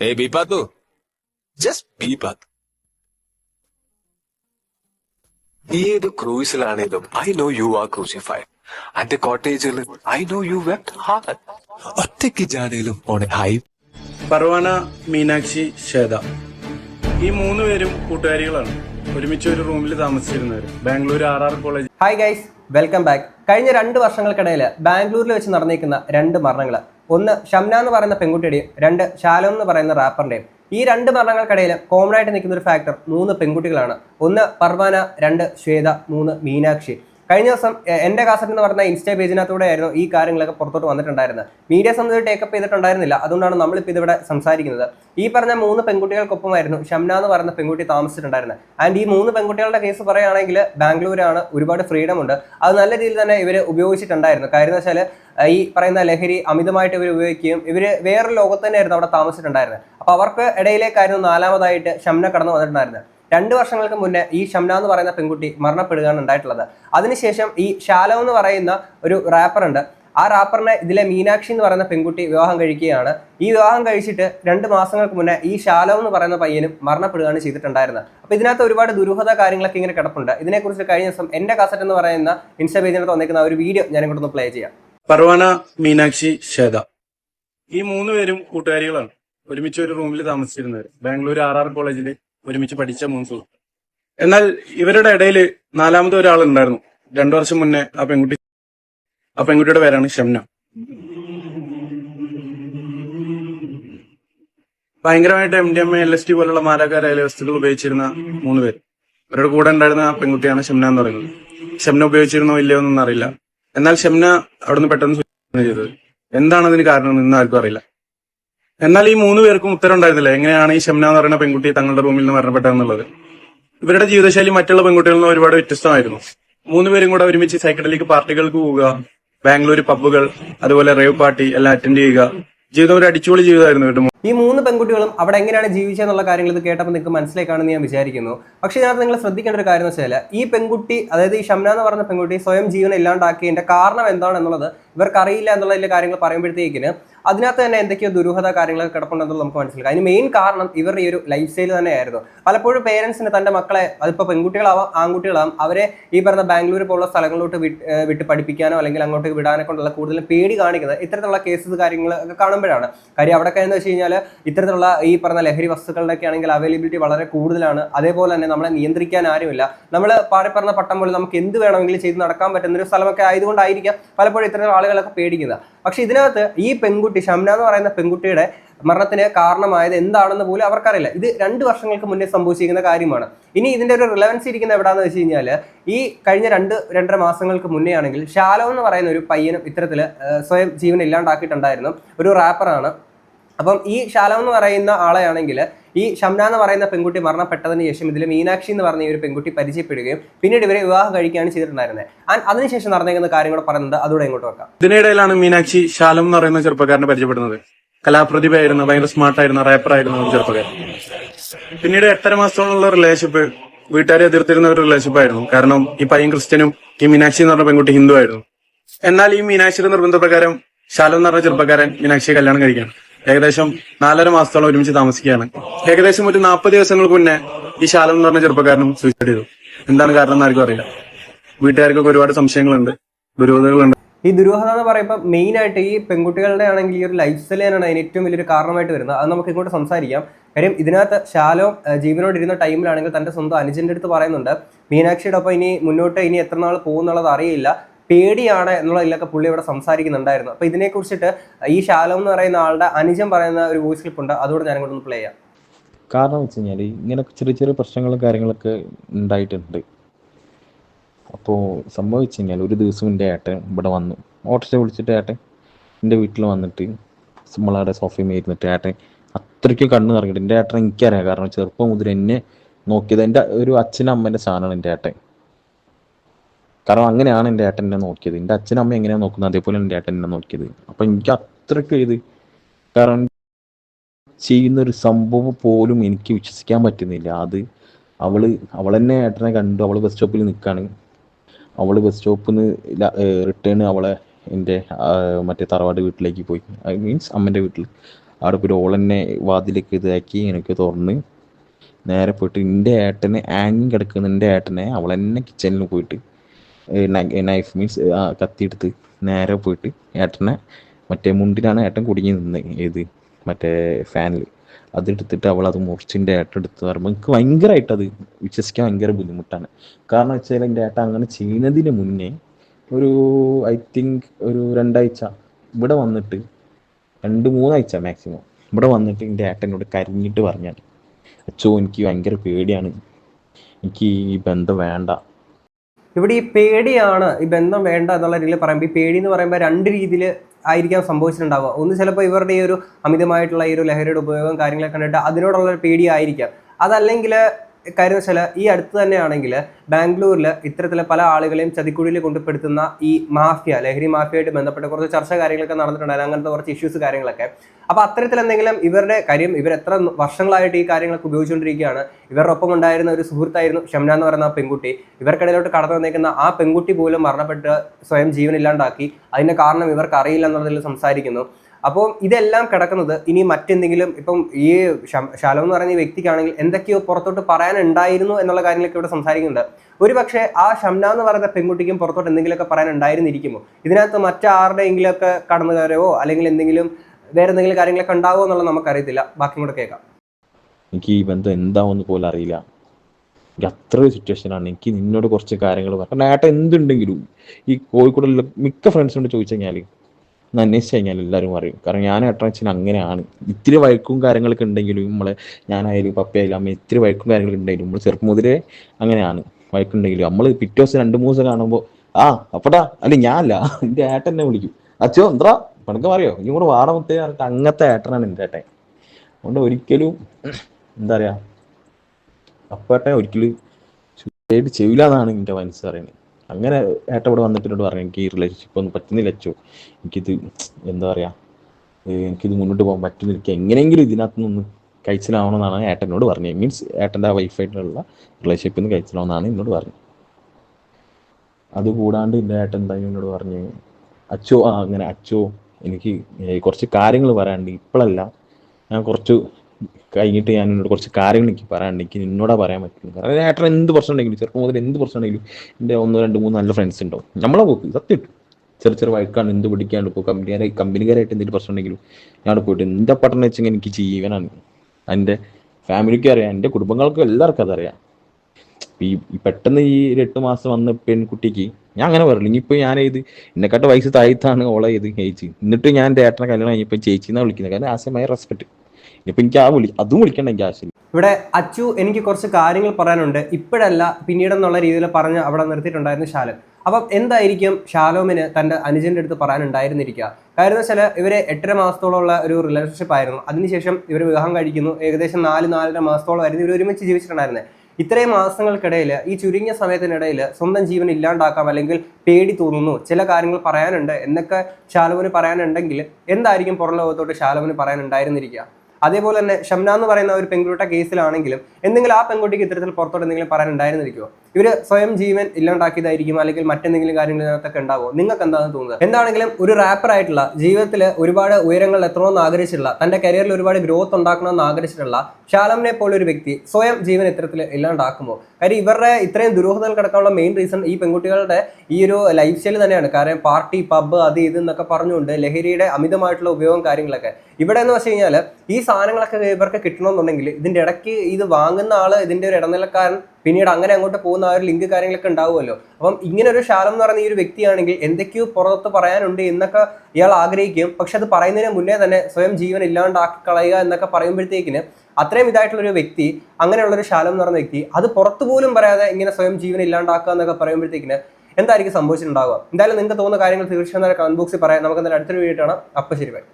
Hey, Bipatu. Just Bipat. ഏത് ക്രൂസിലാണേലും I know you are crucified അന്റെ കോട്ടേജിൽ I know you wept hard ഒറ്റയ്ക്ക് ജാനേലും ഓണെ ഹൈ പർവാന മീനാക്ഷി ശ്വേത. ഈ മൂന്ന് പേരും കൂട്ടുകാരികളാണ്. ഒരുമിച്ച് ഒരു റൂമിൽ താമസിച്ചിരുന്നവർ Bangalore R R college. Hi guys welcome back കഴിഞ്ഞ രണ്ട് വർഷങ്ങൾക്കിടയിൽ ബാംഗ്ലൂരിൽ വെച്ച് നടന്നിരിക്കുന്ന രണ്ട് മരണങ്ങൾ ഒന്ന് ഷംന എന്ന് പറയുന്ന പെൺകുട്ടിയുടെയും രണ്ട് ശാലം എന്ന് പറയുന്ന റാപ്പറിന്റെയും ഈ രണ്ട് മരണങ്ങൾക്കിടയിൽ കോമൺ ആയിട്ട് നിൽക്കുന്ന ഒരു ഫാക്ടർ മൂന്ന് പെൺകുട്ടികളാണ്. ഒന്ന് പർവാന രണ്ട് ശ്വേത മൂന്ന് മീനാക്ഷി. കഴിഞ്ഞ ദിവസം എന്റെ കാസറ്റ് എന്ന് പറഞ്ഞ ഇൻസ്റ്റാ പേജിനകത്തൂടെ ആയിരുന്നു ഈ കാര്യങ്ങളൊക്കെ പുറത്തോട്ട് വന്നിട്ടുണ്ടായിരുന്നത്. മീഡിയ സംബന്ധിച്ച് ടേക്കപ്പ് ചെയ്തിട്ടുണ്ടായിരുന്നില്ല. അതുകൊണ്ടാണ് നമ്മളിപ്പോൾ ഇതിവിടെ സംസാരിക്കുന്നത്. ഈ പറഞ്ഞ മൂന്ന് പെൺകുട്ടികൾക്കൊപ്പമായിരുന്നു ഷംന എന്ന് പറയുന്ന പെൺകുട്ടി താമസിച്ചിട്ടുണ്ടായിരുന്നത്. ആൻഡ് ഈ മൂന്ന് പെൺകുട്ടികളുടെ കേസ് പറയുകയാണെങ്കിൽ ബാംഗ്ലൂരാണ് ഒരുപാട് ഫ്രീഡം ഉണ്ട്. അത് നല്ല രീതിയിൽ തന്നെ ഇവർ ഉപയോഗിച്ചിട്ടുണ്ടായിരുന്നു. കാര്യം എന്ന് വെച്ചാൽ ഈ പറയുന്ന ലഹരി അമിതമായിട്ട് ഇവർ ഉപയോഗിക്കുകയും ഇവർ വേറൊരു ലോകത്ത് തന്നെയായിരുന്നു അവിടെ താമസിച്ചിട്ടുണ്ടായിരുന്നത്. അപ്പോൾ അവർക്ക് ഇടയിലേക്കായിരുന്നു നാലാമതായിട്ട് ഷംന കടന്നു വന്നിട്ടുണ്ടായിരുന്നത്. രണ്ട് വർഷങ്ങൾക്ക് മുന്നേ ഈ ഷംന എന്ന് പറയുന്ന പെൺകുട്ടി മരണപ്പെടുകയാണ് ഉണ്ടായിട്ടുള്ളത്. അതിനുശേഷം ഈ ഷാലോ എന്ന് പറയുന്ന ഒരു റാപ്പർ ഉണ്ട്. ആ റാപ്പറിനെ ഇതിലെ മീനാക്ഷി എന്ന് പറയുന്ന പെൺകുട്ടി വിവാഹം കഴിക്കുകയാണ്. ഈ വിവാഹം കഴിച്ചിട്ട് രണ്ട് മാസങ്ങൾക്ക് മുന്നേ ഈ ശാലോ എന്ന് പറയുന്ന പയ്യനും മരണപ്പെടുകയാണ് ചെയ്തിട്ടുണ്ടായിരുന്നത്. അപ്പൊ ഇതിനകത്ത് ഒരുപാട് ദുരൂഹത കാര്യങ്ങളൊക്കെ ഇങ്ങനെ കിടപ്പുണ്ട്. ഇതിനെക്കുറിച്ച് കഴിഞ്ഞ ദിവസം എന്റെ കസറ്റ് എന്ന് പറയുന്ന ഇൻസ്റ്റാ പേജിനകത്ത് വന്നിരിക്കുന്ന ഒരു വീഡിയോ ഞാൻ ഇങ്ങോട്ടൊന്ന് പ്ലേ ചെയ്യാം. പർവാന മീനാക്ഷി ശ്വേത. ഈ മൂന്ന് പേരും കൂട്ടുകാരികളാണ് ഒരുമിച്ച് ഒരു റൂമിൽ താമസിച്ചിരുന്നത്. ബാംഗ്ലൂർ ആർ ആർ കോളേജിൽ ഒരുമിച്ച് പഠിച്ച മൂന്ന് സുഹൃത്ത് എന്നാൽ ഇവരുടെ ഇടയിൽ നാലാമത്തെ ഒരാളുണ്ടായിരുന്നു. രണ്ടു വർഷം മുന്നേ ആ പെൺകുട്ടി ആ പെൺകുട്ടിയുടെ പേരാണ് ഷംന. ഭയങ്കരമായിട്ട് M D M A L S T പോലുള്ള മാരകാരായ വസ്തുക്കൾ ഉപയോഗിച്ചിരുന്ന മൂന്ന് പേര്. അവരുടെ കൂടെ ഉണ്ടായിരുന്ന ആ പെൺകുട്ടിയാണ് ഷംന എന്ന് പറയുന്നത്. ഷംന ഉപയോഗിച്ചിരുന്നോ ഇല്ലയോ എന്നൊന്നും അറിയില്ല. എന്നാൽ ഷംന അവിടുന്ന് പെട്ടെന്ന് ചെയ്തത് എന്താണ് അതിന് കാരണം എന്ന് ആർക്കും അറിയില്ല. എന്നാൽ ഈ മൂന്ന് പേർക്കും ഉത്തരം ഉണ്ടായിരുന്നില്ല? എങ്ങനെയാണ് ഈ ഷംന എന്ന് പറയുന്ന പെൺകുട്ടി തങ്ങളുടെ റൂമിൽ നിന്ന് മരണപ്പെട്ടതെന്നുള്ളത്? ഇവരുടെ ജീവിതശൈലി മറ്റുള്ള പെൺകുട്ടികളിൽ നിന്ന് ഒരുപാട് വ്യത്യസ്തമായിരുന്നു. മൂന്ന് പേരും കൂടെ ഒരുമിച്ച് സൈക്കിളിലേക്ക് പാർട്ടികൾക്ക് പോവുക ബാംഗ്ലൂർ പബ്ബുകൾ അതുപോലെ റേവ് പാർട്ടി എല്ലാം അറ്റൻഡ് ചെയ്യുക. ജീവിതം ഒരു അടിച്ചുപൊളി ജീവിതമായിരുന്നു ഈ മൂന്ന് പെൺകുട്ടികളും അവിടെ എങ്ങനെയാണ് ജീവിച്ചതെന്നുള്ള കാര്യങ്ങൾ ഇത് കേട്ടപ്പോൾ നിങ്ങൾക്ക് മനസ്സിലാക്കാണെന്ന് ഞാൻ വിചാരിക്കുന്നു. പക്ഷേ ഞാൻ നിങ്ങൾ ശ്രദ്ധിക്കേണ്ട ഒരു കാര്യം എന്ന് വെച്ചാൽ ഈ പെൺകുട്ടി അതായത് ഈ ഷംന എന്ന് പറഞ്ഞ പെൺകുട്ടി സ്വയം ജീവനം ഇല്ലാണ്ടാക്കിയതിന്റെ കാരണം എന്താണെന്നുള്ളത് ഇവർക്ക് അറിയില്ല എന്നുള്ള കാര്യങ്ങൾ പറയുമ്പോഴത്തേക്കിന് അതിനകത്ത് തന്നെ എന്തൊക്കെയോ ദുരൂഹത കാര്യങ്ങളൊക്കെ കിടപ്പുണ്ടെന്നുള്ളത് നമുക്ക് മനസ്സിലാക്കാം അതിന് മെയിൻ കാരണം ഇവരുടെ ഈ ഒരു ലൈഫ് സ്റ്റൈൽ തന്നെയായിരുന്നു. പലപ്പോഴും പേരൻസിന് തന്റെ മക്കളെ അതിപ്പോൾ പെൺകുട്ടികളാവാം ആൺകുട്ടികളാവാം അവരെ ഈ പറഞ്ഞ ബാംഗ്ലൂർ പോലുള്ള സ്ഥലങ്ങളിലോട്ട് വിട്ട് പഠിപ്പിക്കാനോ അല്ലെങ്കിൽ അങ്ങോട്ടേക്ക് വിടാനോ കൊണ്ടുള്ള കൂടുതലും പേടി കാണിക്കുന്നത് ഇത്തരത്തിലുള്ള കേസസ് കാര്യങ്ങൾ ഒക്കെ കാണുമ്പോഴാണ്. കാര്യം അവിടെ എന്ന് വെച്ച് കഴിഞ്ഞാൽ ഇത്തരത്തിലുള്ള ഈ പറഞ്ഞ ലഹരി വസ്തുക്കളുടെയൊക്കെ ആണെങ്കിൽ അവൈലബിലിറ്റി വളരെ കൂടുതലാണ്. അതേപോലെ തന്നെ നമ്മളെ നിയന്ത്രിക്കാൻ ആരുമില്ല. നമ്മൾ പാടി പറഞ്ഞ പട്ടം പോലെ നമുക്ക് എന്ത് വേണമെങ്കിലും ചെയ്ത് നടക്കാൻ പറ്റുന്ന ഒരു സ്ഥലമൊക്കെ ആയതുകൊണ്ടായിരിക്കാം പലപ്പോഴും ഇത്തരം ആളുകളൊക്കെ പേടിക്കുന്നത്. പക്ഷെ ഇതിനകത്ത് ഈ പെൺകുട്ടി ഷംന എന്ന് പറയുന്ന പെൺകുട്ടിയുടെ മരണത്തിന് കാരണമായത് എന്താണെന്ന് പോലും അവർക്കറിയില്ല. ഇത് രണ്ട് വർഷങ്ങൾക്ക് മുന്നേ സംഭവിച്ചിരിക്കുന്ന കാര്യമാണ്. ഇനി ഇതിന്റെ ഒരു റിലവൻസ് ഇരിക്കുന്ന എവിടാന്ന് വെച്ച് കഴിഞ്ഞാൽ ഈ കഴിഞ്ഞ രണ്ട് രണ്ടര മാസങ്ങൾക്ക് മുന്നേ ആണെങ്കിൽ ഷാലോ എന്ന് പറയുന്ന ഒരു പയ്യനും ഇത്തരത്തിൽ സ്വയം ജീവൻ ഇല്ലാണ്ടാക്കിയിട്ടുണ്ടായിരുന്നു. ഒരു റാപ്പറാണ് അപ്പം ഈ ഷാലോ എന്ന് പറയുന്ന ആളെയാണെങ്കിൽ ഈ ഷംന എന്ന് പറയുന്ന പെൺകുട്ടി മരണപ്പെട്ടതിന് ശേഷം ഇതിൽ മീനാക്ഷി എന്ന് പറഞ്ഞ ഈ ഒരു പെൺകുട്ടി പരിചയപ്പെടുകയും പിന്നീട് ഇവരെ വിവാഹം കഴിക്കുകയാണ് ചെയ്തിട്ടുണ്ടായിരുന്നത് ആൻഡ് അതിനുശേഷം നടന്നേക്കുന്ന കാര്യം കൂടെ പറയുന്നത് അതുകൂടെ ഇങ്ങോട്ട് വെക്കാം ഇതിനിടയിലാണ് മീനാക്ഷി ശാലം എന്ന് പറയുന്ന ചെറുപ്പക്കാരനെ പരിചയപ്പെടുന്നത്. കലാപ്രതിഭയായിരുന്നു ഭയങ്കര സ്മാർട്ടായിരുന്ന റാപ്പറായിരുന്ന ചെറുപ്പക്കാരൻ. പിന്നീട് എട്ടര മാസത്തോളമുള്ള റിലേഷൻഷിപ്പ് വീട്ടുകാരെ എതിർത്തിരുന്ന ഒരു റിലേഷൻഷിപ്പ് ആയിരുന്നു. കാരണം ഈ പയ്യൻ ക്രിസ്ത്യനും ഈ മീനാക്ഷി എന്ന് പറഞ്ഞ പെൺകുട്ടി ഹിന്ദു ആയിരുന്നു. എന്നാൽ ഈ മീനാക്ഷിയുടെ നിർബന്ധപ്രകാരം ശാലം എന്ന് പറഞ്ഞ ചെറുപ്പക്കാരൻ മീനാക്ഷിയെ കല്യാണം കഴിക്കുകയാണ്. ഏകദേശം നാലര മാസത്തോളം ഒരുമിച്ച് താമസിക്കുകയാണ്. ഏകദേശം ഒരു നാൽപ്പത് ദിവസങ്ങൾക്ക് മുന്നേ ഈ ശാലം എന്ന് പറഞ്ഞ ചെറുപ്പക്കാരനും സൂയിസൈഡ് ചെയ്തു. എന്താണ് കാരണം എന്ന് ആർക്കും അറിയില്ല. വീട്ടുകാർക്കൊക്കെ ഒരുപാട് സംശയങ്ങളുണ്ട്. ദുരൂഹതകളുണ്ട്. ഈ ദുരൂഹത എന്ന് പറയുമ്പോൾ മെയിൻ ആയിട്ട് ഈ പെൺകുട്ടികളുടെ ആണെങ്കിൽ ഈ ഒരു ലൈഫ് സ്റ്റൈൽ തന്നെയാണ് അതിന് ഏറ്റവും വലിയൊരു കാരണമായിട്ട് വരുന്നത്. അത് നമുക്ക് ഇങ്ങോട്ട് സംസാരിക്കാം. കാര്യം ഇതിനകത്ത് ശാലോ ജീവനോട് ഇരുന്ന ടൈമിലാണെങ്കിൽ തന്റെ സ്വന്തം അനുജന്റെ അടുത്ത് പറയുന്നുണ്ട് മീനാക്ഷിയുടെ ഒപ്പം ഇനി മുന്നോട്ട് ഇനി എത്ര നാൾ പോകുന്നുള്ളത് അറിയില്ല. പേടിയാണ് എന്നുള്ളതിലൊക്കെ പുള്ളി ഇവിടെ സംസാരിക്കുന്നുണ്ടായിരുന്നു. അപ്പൊ ഇതിനെ കുറിച്ചിട്ട് ഈ ശാലം എന്ന് പറയുന്ന ആളുടെ അനുജം പറയുന്ന ഒരു വോയിസ് ക്ലിപ്പ് ഉണ്ട്. അതുകൂടെ ഞാൻ ഒന്ന് പ്ലേ ചെയ്യാം. കാരണം വെച്ച് കഴിഞ്ഞാൽ ഇങ്ങനെ ചെറിയ ചെറിയ പ്രശ്നങ്ങളും കാര്യങ്ങളൊക്കെ ഉണ്ടായിട്ടുണ്ട്. അപ്പോൾ സംഭവിച്ചു കഴിഞ്ഞാൽ ഒരു ദിവസം എന്റെ ഏട്ടൻ ഇവിടെ വന്നു. ഓട്ടോറിക്ഷ വിളിച്ചിട്ട് ഏട്ടൻ എന്റെ വീട്ടിൽ വന്നിട്ട് നമ്മളവിടെ സോഫയും ഇരുന്നിട്ട് ഏട്ടൻ അത്രയ്ക്ക് കണ്ണ് നിറങ്ങിയിട്ട് എന്റെ ഏട്ടൻ എനിക്കറിയാം. കാരണം ചെറുപ്പം മുതൽ എന്നെ നോക്കിയത് എന്റെ ഒരു അച്ഛനും അമ്മേന്റെ സാധനമാണ് എന്റെ ഏട്ടൻ. കാരണം അങ്ങനെയാണ് എന്റെ ഏട്ടൻ എന്നെ നോക്കിയത്. എന്റെ അച്ഛനും അമ്മ എങ്ങനെയാണ് നോക്കുന്നത്? അതേപോലെ എന്റെ ഏട്ടൻ എന്നെ നോക്കിയത്. അപ്പം എനിക്ക് അത്രയ്ക്ക് ഇത് കാരണം ചെയ്യുന്ന ഒരു സംഭവം പോലും എനിക്ക് വിശ്വസിക്കാൻ പറ്റുന്നില്ല. അത് അവൾ അവളെന്നെ ഏട്ടനെ കണ്ടു. അവൾ ബസ് സ്റ്റോപ്പിൽ നിൽക്കാണ് അവൾ ബസ് സ്റ്റോപ്പിൽ നിന്ന് റിട്ടേൺ അവളെ എന്റെ മറ്റേ തറവാട് വീട്ടിലേക്ക് പോയി. ഐ മീൻസ് അമ്മന്റെ വീട്ടിൽ. അവിടെ പോയിട്ട് ഓളെന്നെ വാതിലേക്ക് ഇതാക്കി എനിക്ക് തുറന്ന് നേരെ പോയിട്ട് എന്റെ ഏട്ടനെ ആങ്ങി കിടക്കുന്ന എന്റെ ഏട്ടനെ അവളെന്നെ കിച്ചണിൽ പോയിട്ട് നൈഫ് മീൻസ് കത്തിയെടുത്ത് നേരെ പോയിട്ട് ഏട്ടനെ മറ്റേ മുണ്ടിലാണ് ഏട്ടൻ കുടുങ്ങി നിന്നത് ഏത്? മറ്റേ ഫാനിൽ അതെടുത്തിട്ട് അവൾ അത് മുറിച്ചിന്റെ ഏട്ടൻ എടുത്ത് പറയുമ്പോൾ എനിക്ക് ഭയങ്കരമായിട്ട് അത് വിശ്വസിക്കാൻ ഭയങ്കര ബുദ്ധിമുട്ടാണ്. കാരണം വെച്ചാൽ എന്റെ ഏട്ടൻ അങ്ങനെ ചെയ്യുന്നതിന് മുന്നേ ഒരു ഐ തിങ്ക് ഒരു രണ്ടാഴ്ച ഇവിടെ വന്നിട്ട് രണ്ട് മൂന്നാഴ്ച മാക്സിമം ഇവിടെ വന്നിട്ട് എന്റെ ഏട്ടനോട് കരിഞ്ഞിട്ട് പറഞ്ഞാൽ അച്ഛോ എനിക്ക് ഭയങ്കര പേടിയാണ്. എനിക്ക് ഈ ബന്ധം വേണ്ട. ഇവിടെ ഈ പേടിയാണ് ഈ ബന്ധം വേണ്ട എന്നുള്ള രീതിയിൽ പറയുമ്പോൾ ഈ പേടി എന്ന് പറയുമ്പോൾ രണ്ട് രീതിയിൽ ആയിരിക്കാം സംഭവിച്ചിട്ടുണ്ടാവുക. ഒന്ന് ചിലപ്പോൾ ഇവരുടെ ഈ ഒരു അമിതമായിട്ടുള്ള ഈ ഒരു ലഹരിയുടെ ഉപയോഗം കാര്യങ്ങളൊക്കെ കണ്ടിട്ട് അതിനോടുള്ള ഒരു പേടി ആയിരിക്കാം. അതല്ലെങ്കിൽ കാര്യം വെച്ചാൽ ഈ അടുത്ത് തന്നെയാണെങ്കിൽ ബാംഗ്ലൂരിൽ ഇത്തരത്തിലെ പല ആളുകളെയും ചതിക്കുഴിയിൽ കൊണ്ടുപെടുത്തുന്ന ഈ മാഫിയ ലഹരി മാഫിയയായിട്ട് ബന്ധപ്പെട്ട കുറച്ച് ചർച്ച കാര്യങ്ങളൊക്കെ നടന്നിട്ടുണ്ടായിരുന്നു. അങ്ങനത്തെ കുറച്ച് ഇഷ്യൂസ് കാര്യങ്ങളൊക്കെ. അപ്പോൾ അത്തരത്തിൽ എന്തെങ്കിലും ഇവരുടെ കാര്യം ഇവർ എത്ര വർഷങ്ങളായിട്ട് ഈ കാര്യങ്ങളൊക്കെ ഉപയോഗിച്ചുകൊണ്ടിരിക്കുകയാണ്. ഇവരുടെ ഒപ്പം ഉണ്ടായിരുന്ന ഒരു സുഹൃത്തായിരുന്നു ഷംന എന്ന് പറയുന്ന ആ പെൺകുട്ടി. ഇവർക്കിടയിലോട്ട് കടന്നു വന്നേക്കുന്ന ആ പെൺകുട്ടി പോലും മരണപ്പെട്ട് സ്വയം ജീവനില്ലാണ്ടാക്കി അതിന്റെ കാരണം ഇവർക്ക് അറിയില്ല എന്നുള്ളതിൽ സംസാരിക്കുന്നു. അപ്പോൾ ഇതെല്ലാം കിടക്കുന്നത് ഇനി മറ്റെന്തെങ്കിലും ഇപ്പം ഈ ശലം എന്ന് പറയുന്ന ഈ വ്യക്തിക്കാണെങ്കിൽ എന്തൊക്കെയോ പുറത്തോട്ട് പറയാനുണ്ടായിരുന്നു എന്നുള്ള കാര്യങ്ങളൊക്കെ ഇവിടെ സംസാരിക്കുന്നുണ്ട്. ഒരു പക്ഷേ ആ ഷംന എന്ന് പറയുന്ന പെൺകുട്ടിക്കും പുറത്തോട്ട് എന്തെങ്കിലുമൊക്കെ പറയാനുണ്ടായിരുന്നിരിക്കുമോ? ഇതിനകത്ത് മറ്റാരുടെയെങ്കിലുമൊക്കെ കടന്നു കയറുകയോ അല്ലെങ്കിൽ എന്തെങ്കിലും വേറെ എന്തെങ്കിലും കാര്യങ്ങളൊക്കെ ഉണ്ടാവുമോ എന്നുള്ളത് നമുക്കറിയത്തില്ല. ബാക്കി കൂടെ കേൾക്കാം. എനിക്ക് ഈ ബന്ധം എന്താവെന്ന് പോലും അറിയില്ല. എനിക്ക് അത്ര ഒരു സിറ്റുവേഷനാണ് എനിക്ക് നിന്നോട് കുറച്ച് കാര്യങ്ങൾ പറയാം കാരണം ഏട്ടൻ എന്തുണ്ടെങ്കിലും ഈ കോഴിക്കോടുള്ള മിക്ക ഫ്രണ്ട്സിനോട് ചോദിച്ചു കഴിഞ്ഞാൽ ഒന്ന് അന്വേഷിച്ച് കഴിഞ്ഞാൽ എല്ലാവരും അറിയും കാരണം ഞാൻ ഏട്ടൻ അങ്ങനെയാണ്. ഇത്തിരി വഴക്കും കാര്യങ്ങളൊക്കെ ഉണ്ടെങ്കിലും നമ്മളെ ഞാനായാലും പപ്പയായാലും അമ്മ ഇത്തിരി വഴക്കും കാര്യങ്ങളൊക്കെ ഉണ്ടെങ്കിലും നമ്മൾ ചെറുപ്പം മുതലേ അങ്ങനെയാണ്. വഴക്കുണ്ടെങ്കിലും നമ്മൾ പിറ്റേ ദിവസം രണ്ട് മൂന്ന് ദിവസം കാണുമ്പോൾ ആ അപ്പടാ അല്ല ഞാനല്ല എന്റെ എന്നെ വിളിക്കും. അച്ഛോ എന്താ പണക്ക് പറയോ? ഇനി കൂടെ വാടമുത്തേ അങ്ങനത്തെ ഏട്ടനാണ് എന്റെ ഏട്ടൻ. അതുകൊണ്ട് ഒരിക്കലും എന്താ പറയാ അപ്പേട്ടെ ഒരിക്കലും എന്നാണ് എന്റെ മനസ്സ് പറയുന്നത്. അങ്ങനെ ഏട്ട ഇവിടെ വന്നിട്ട് എന്നോട് പറഞ്ഞു എനിക്ക് ഈ റിലേഷൻഷിപ്പ് ഒന്നും പറ്റുന്നില്ല അച്ചോ. എനിക്കിത് എന്താ പറയാ എനിക്കിത് മുന്നോട്ട് പോകാൻ പറ്റുന്നില്ല. എനിക്ക് എങ്ങനെയെങ്കിലും ഇതിനകത്ത് നിന്ന് കഴിച്ചിലാവണമെന്നാണ് ഏട്ടനോട് പറഞ്ഞത്. മീൻസ് ഏട്ടന്റെ ആ വൈഫായിട്ടുള്ള റിലേഷൻഷിപ്പിൽ നിന്ന് കഴിച്ചിലാവണമെന്നാണ് എന്നോട് പറഞ്ഞത്. അതുകൂടാണ്ട് എന്റെ ഏട്ടൻ എന്തായാലും എന്നോട് പറഞ്ഞു അച്ചോ ആ അങ്ങനെ അച്ചോ എനിക്ക് കുറച്ച് കാര്യങ്ങൾ പറയാനുണ്ട്. ഇപ്പോഴല്ല ഞാൻ കുറച്ച് കഴിഞ്ഞിട്ട് ഞാൻ എന്നോട് കുറച്ച് കാര്യങ്ങൾ എനിക്ക് പറയാനുണ്ട്. എനിക്ക് നിന്നോടാ പറയാൻ പറ്റും കാരണം ഏട്ടൻ എന്ത് പ്രശ്നം ഉണ്ടെങ്കിലും ചെറുപ്പം മുതൽ എന്ത് പ്രശ്നം ഉണ്ടെങ്കിലും എന്റെ ഒന്ന് രണ്ട് മൂന്ന് നല്ല ഫ്രണ്ട്സ് ഉണ്ടാവും. നമ്മളെ പോക്ക് സത്യം ചെറിയ ചെറിയ വഴക്കാണ് എന്ത് പിടിക്കാണ്ട് ഇപ്പോൾ കമ്പനിക്കാരെ കമ്പനിക്കാരായിട്ട് എന്തെങ്കിലും പ്രശ്നം ഉണ്ടെങ്കിലും ഞാൻ പോയിട്ട് എന്റെ പട്ടണം വെച്ചെങ്കിൽ എനിക്ക് ജീവനാണ്. എന്റെ ഫാമിലിക്കും അറിയാം എന്റെ കുടുംബങ്ങൾക്കും എല്ലാവർക്കും അതറിയാം. ഈ പെട്ടെന്ന് ഈ ഒരു എട്ട് മാസം വന്ന പെൺകുട്ടിക്ക് ഞാൻ അങ്ങനെ പറയില്ല ഇനിയിപ്പോൾ ഞാൻ ഏത് എന്നെക്കാട്ട് വയസ്സ് താഴ്ത്താണ് ഓളെ ചെയ്ത് ചേച്ചി എന്നിട്ട് ഞാൻ എന്റെ ഏട്ടനെ കല്യാണം കഴിഞ്ഞപ്പോൾ ചേച്ചി എന്നാണ് വിളിക്കുന്നത്. കാരണം ആസ് എ മൈ റെസ്പെക്ട് ഇനിയിപ്പോൾ എനിക്ക് ആ വിളി അതും വിളിക്കണ്ട എനിക്ക് ആവശ്യമില്ല ഇവിടെ അച്ചു എനിക്ക് കുറച്ച് കാര്യങ്ങൾ പറയാനുണ്ട്. ഇപ്പോഴല്ല പിന്നീടെന്നുള്ള രീതിയിൽ പറഞ്ഞ് അവിടെ നിർത്തിയിട്ടുണ്ടായിരുന്നു ശാലൻ. അപ്പം എന്തായിരിക്കും ഷാലോമിന് തന്റെ അനുജന്റെ അടുത്ത് പറയാനുണ്ടായിരുന്നിരിക്കുക? കാര്യം വെച്ചാൽ ഇവർ എട്ടര മാസത്തോളമുള്ള ഒരു റിലേഷൻഷിപ്പ് ആയിരുന്നു. അതിനുശേഷം ഇവർ വിവാഹം കഴിക്കുന്നു. ഏകദേശം നാല് നാലര മാസത്തോളമായിരുന്നു ഇവർ ഒരുമിച്ച് ജീവിച്ചിട്ടുണ്ടായിരുന്നത് ഇത്രയും മാസങ്ങൾക്കിടയിൽ ഈ ചുരുങ്ങിയ സമയത്തിനിടയിൽ സ്വന്തം ജീവൻ ഇല്ലാണ്ടാക്കാം അല്ലെങ്കിൽ പേടി തോന്നുന്നു. ചില കാര്യങ്ങൾ പറയാനുണ്ട്. എന്നൊക്കെ ശാലോമിന് പറയാനുണ്ടെങ്കിൽ എന്തായിരിക്കും പുറം ലോകത്തോട്ട് ശാലോമിന് പറയാനുണ്ടായിരുന്നിരിക്കുക? അതേപോലെ തന്നെ ഷംന എന്ന് പറയുന്ന ഒരു പെൺകുട്ടിയുടെ കേസിലാണെങ്കിലും എന്തെങ്കിലും ആ പെൺകുട്ടിക്ക് ഇത്തരത്തിൽ പുറത്തോട്ട് എന്തെങ്കിലും പറയാനുണ്ടായിരുന്നിരിക്കുമോ ഇവർ സ്വയം ജീവൻ ഇല്ലാണ്ടാക്കിയതായിരിക്കും അല്ലെങ്കിൽ മറ്റെന്തെങ്കിലും കാര്യങ്ങൾ ഇതിനകത്തൊക്കെ ഉണ്ടാകുമോ നിങ്ങൾക്ക് എന്താണെന്ന് തോന്നുന്നത്? എന്താണെങ്കിലും ഒരു റാപ്പർ ആയിട്ടുള്ള ജീവിതത്തിൽ ഒരുപാട് ഉയരങ്ങൾ എത്തണമെന്ന് ആഗ്രഹിച്ചിട്ടുള്ള തന്റെ കരിയറിൽ ഒരുപാട് ഗ്രോത്ത് ഉണ്ടാക്കണമെന്ന് ആഗ്രഹിച്ചിട്ടുള്ള ഷാലമിനെ പോലെ ഒരു വ്യക്തി സ്വയം ജീവൻ ഇത്തരത്തിൽ ഇല്ലാണ്ടാക്കുമോ കാര്യം ഇവരുടെ ഇത്രയും ദുരൂഹതകൾ കിടക്കാനുള്ള മെയിൻ റീസൺ ഈ പെൺകുട്ടികളുടെ ഈ ഒരു ലൈഫ് സ്റ്റൈൽ തന്നെയാണ്. കാരണം പാർട്ടി പബ്ബ് അത് ഇത് എന്നൊക്കെ പറഞ്ഞുകൊണ്ട് ലഹരിയുടെ അമിതമായിട്ടുള്ള ഉപയോഗം കാര്യങ്ങളൊക്കെ. ഇവിടെ എന്ന് വെച്ച് കഴിഞ്ഞാൽ ഈ സാധനങ്ങളൊക്കെ ഇവർക്ക് കിട്ടണമെന്നുണ്ടെങ്കിൽ ഇതിന്റെ ഇടയ്ക്ക് ഇത് വാങ്ങുന്ന ആൾ ഇതിന്റെ ഒരു ഇടനിലക്കാരൻ പിന്നീട് അങ്ങനെ അങ്ങോട്ട് പോകുന്ന ആ ഒരു ലിങ്ക് കാര്യങ്ങളൊക്കെ ഉണ്ടാവുമല്ലോ. അപ്പം ഇങ്ങനെ ഒരു ശാലം എന്ന് പറയുന്ന ഈ ഒരു വ്യക്തിയാണെങ്കിൽ എന്തൊക്കെയോ പുറത്ത് പറയാനുണ്ട് എന്നൊക്കെ ഇയാൾ ആഗ്രഹിക്കും. പക്ഷെ അത് പറയുന്നതിന് മുന്നേ തന്നെ സ്വയം ജീവൻ ഇല്ലാണ്ടാക്കി കളയുക എന്നൊക്കെ പറയുമ്പോഴത്തേക്കിന് അത്രയും ഇതായിട്ടുള്ള ഒരു വ്യക്തി അങ്ങനെയുള്ള ഒരു ശാലം എന്ന് പറയുന്ന വ്യക്തി അത് പുറത്തു പോലും പറയാതെ ഇങ്ങനെ സ്വയം ജീവൻ ഇല്ലാണ്ടാക്കുക എന്നൊക്കെ പറയുമ്പോഴത്തേക്കിന് എന്തായിരിക്കും സംഭവിച്ചിട്ടുണ്ടാവുക? എന്തായാലും നിങ്ങൾക്ക് തോന്നുന്ന കാര്യങ്ങൾ തീർച്ചയായും കമന്റ് ബോക്സിൽ പറയാം. നമുക്ക് എന്തായാലും അടുത്തൊരു വീഡിയോ ആണ് അപ്പം ശരി ബൈ